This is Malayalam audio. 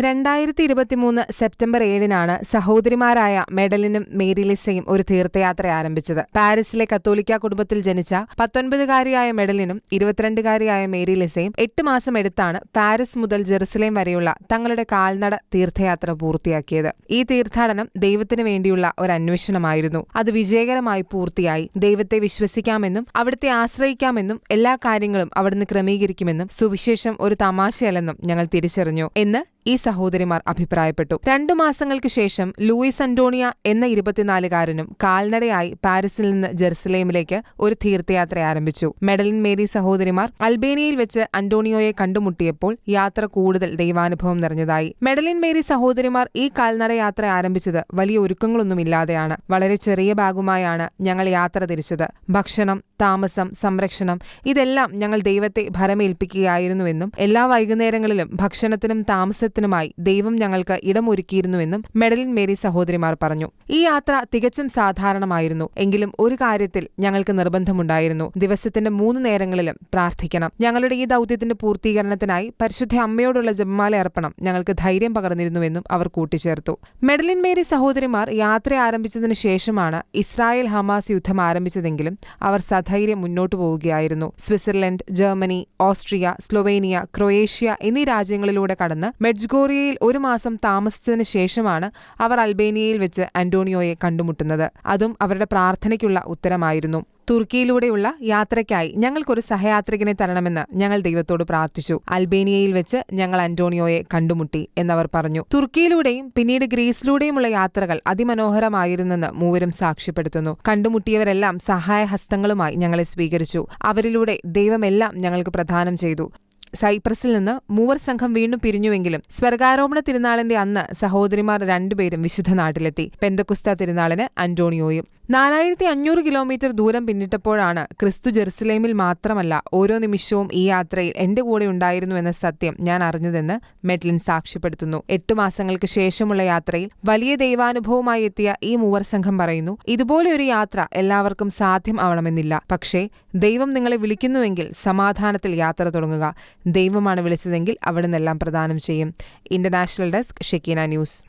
രണ്ടായിരത്തി ഇരുപത്തിമൂന്ന് സെപ്റ്റംബർ ഏഴിനാണ് സഹോദരിമാരായ മെഡലിനും മേരിലിസയും ഒരു തീർത്ഥയാത്ര ആരംഭിച്ചത്. പാരീസിലെ കത്തോലിക്ക കുടുംബത്തിൽ ജനിച്ച പത്തൊൻപതുകാരിയായ മെഡലിനും ഇരുപത്തിരണ്ടുകാരിയായ മേരിലിസയും എട്ട് മാസം എടുത്താണ് പാരീസ് മുതൽ ജെറുസലേം വരെയുള്ള തങ്ങളുടെ കാൽനട തീർത്ഥയാത്ര പൂർത്തിയാക്കിയത്. ഈ തീർത്ഥാടനം ദൈവത്തിനു വേണ്ടിയുള്ള ഒരു അന്വേഷണമായിരുന്നു. അത് വിജയകരമായി പൂർത്തിയായി. ദൈവത്തെ വിശ്വസിക്കാമെന്നും അവിടുത്തെ ആശ്രയിക്കാമെന്നും എല്ലാ കാര്യങ്ങളും അവിടുന്ന് ക്രമീകരിക്കുമെന്നും സുവിശേഷം ഒരു തമാശയല്ലെന്നും ഞങ്ങൾ തിരിച്ചറിഞ്ഞു. എന്ന് ഈ സഹോദരിമാർ അഭിപ്രായപ്പെട്ടു. രണ്ടു മാസങ്ങൾക്ക് ശേഷം ലൂയിസ് അന്റോണിയ എന്ന ഇരുപത്തിനാലുകാരനും കാൽനടയായി പാരീസിൽ നിന്ന് ജെറുസലേമിലേക്ക് ഒരു തീർത്ഥയാത്ര ആരംഭിച്ചു. മെഡലിൻ മേരി സഹോദരിമാർ അൽബേനിയയിൽ വെച്ച് അന്റോണിയോയെ കണ്ടുമുട്ടിയപ്പോൾ യാത്ര കൂടുതൽ ദൈവാനുഭവം നിറഞ്ഞതായി. മെഡലിൻ മേരി സഹോദരിമാർ ഈ കാൽനട യാത്ര ആരംഭിച്ചത് വലിയ ഒരുക്കങ്ങളൊന്നുമില്ലാതെയാണ്. വളരെ ചെറിയ ബാഗുമായാണ് ഞങ്ങൾ യാത്ര തിരിച്ചത്. ഭക്ഷണം താമസം സംരക്ഷണം ഇതെല്ലാം ഞങ്ങൾ ദൈവത്തെ ഭരമേൽപ്പിക്കുകയായിരുന്നുവെന്നും എല്ലാ വൈകുന്നേരങ്ങളിലും ഭക്ഷണത്തിനും താമസത്തിനുമായി ദൈവം ഞങ്ങൾക്ക് ഇടമൊരുക്കിയിരുന്നുവെന്നും മെഡലിൻ മേരി സഹോദരിമാർ പറഞ്ഞു. ഈ യാത്ര തികച്ചും സാധാരണമായിരുന്നു. എങ്കിലും ഒരു കാര്യത്തിൽ ഞങ്ങൾക്ക് നിർബന്ധമുണ്ടായിരുന്നു. ദിവസത്തിന്റെ മൂന്ന് നേരങ്ങളിലും പ്രാർത്ഥിക്കണം. ഞങ്ങളുടെ ഈ ദൗത്യത്തിന്റെ പൂർത്തീകരണത്തിനായി പരിശുദ്ധ അമ്മയോടുള്ള ജപമാല അർപ്പണം ഞങ്ങൾക്ക് ധൈര്യം പകർന്നിരുന്നുവെന്നും അവർ കൂട്ടിച്ചേർത്തു. മെഡലിൻ മേരി സഹോദരിമാർ യാത്ര ആരംഭിച്ചതിനു ശേഷമാണ് ഇസ്രായേൽ ഹമാസ് യുദ്ധം ആരംഭിച്ചതെങ്കിലും അവർ സധൈര്യം മുന്നോട്ടു പോവുകയായിരുന്നു. Switzerland Germany Austria Slovenia Croatia എന്നീ രാജ്യങ്ങളിലൂടെ കടന്ന് മെഡ്ജ്ഗോറിയയിൽ ഒരു മാസം താമസിച്ചതിനു ശേഷമാണ് അവർ അൽബേനിയയിൽ വെച്ച് അന്റോണിയോയെ കണ്ടുമുട്ടുന്നത്. അതും അവരുടെ പ്രാർത്ഥനയ്ക്കുള്ള ഉത്തരമായിരുന്നു. തുർക്കിയിലൂടെയുള്ള യാത്രയ്ക്കായി ഞങ്ങൾക്കൊരു സഹയാത്രികനെ തരണമെന്ന് ഞങ്ങൾ ദൈവത്തോട് പ്രാർത്ഥിച്ചു. അൽബേനിയയിൽ വെച്ച് ഞങ്ങൾ അന്റോണിയോയെ കണ്ടുമുട്ടി എന്നവർ പറഞ്ഞു. തുർക്കിയിലൂടെയും പിന്നീട് ഗ്രീസിലൂടെയുമുള്ള യാത്രകൾ അതിമനോഹരമായിരുന്നെന്ന് മൂവരും സാക്ഷ്യപ്പെടുത്തുന്നു. കണ്ടുമുട്ടിയവരെല്ലാം സഹായഹസ്തങ്ങളുമായി ഞങ്ങളെ സ്വീകരിച്ചു. അവരിലൂടെ ദൈവമെല്ലാം ഞങ്ങൾക്ക് പ്രദാനം ചെയ്തു. സൈപ്രസിൽ നിന്ന് മൂവർ സംഘം വീണ്ടും പിരിഞ്ഞുവെങ്കിലും സ്വർഗാരോപണ തിരുനാളിന്റെ അന്ന് സഹോദരിമാർ രണ്ടുപേരും വിശുദ്ധ നാട്ടിലെത്തി. പെന്തക്കുസ്ത തിരുനാളിന് അന്റോണിയോയും നാലായിരത്തി അഞ്ഞൂറ് കിലോമീറ്റർ ദൂരം പിന്നിട്ടപ്പോഴാണ് ക്രിസ്തു ജെറുസലേമിൽ മാത്രമല്ല ഓരോ നിമിഷവും ഈ യാത്രയിൽ എന്റെ കൂടെ ഉണ്ടായിരുന്നു എന്ന സത്യം ഞാൻ അറിഞ്ഞതെന്ന് മെഡ്ലിൻ സാക്ഷ്യപ്പെടുത്തുന്നു. എട്ടു മാസങ്ങൾക്ക് ശേഷമുള്ള യാത്രയിൽ വലിയ ദൈവാനുഭവമായി എത്തിയ ഈ മൂവർ സംഘം പറയുന്നു ഇതുപോലെ ഒരു യാത്ര എല്ലാവർക്കും സാധ്യം ആവണമെന്നില്ല. പക്ഷേ ദൈവം നിങ്ങളെ വിളിക്കുന്നുവെങ്കിൽ സമാധാനത്തിൽ യാത്ര തുടങ്ങുക. ദൈവമാണ് വിളിച്ചതെങ്കിൽ അവിടെ നിന്നെല്ലാം പ്രദാനം ചെയ്യും. International desk Shekinah news.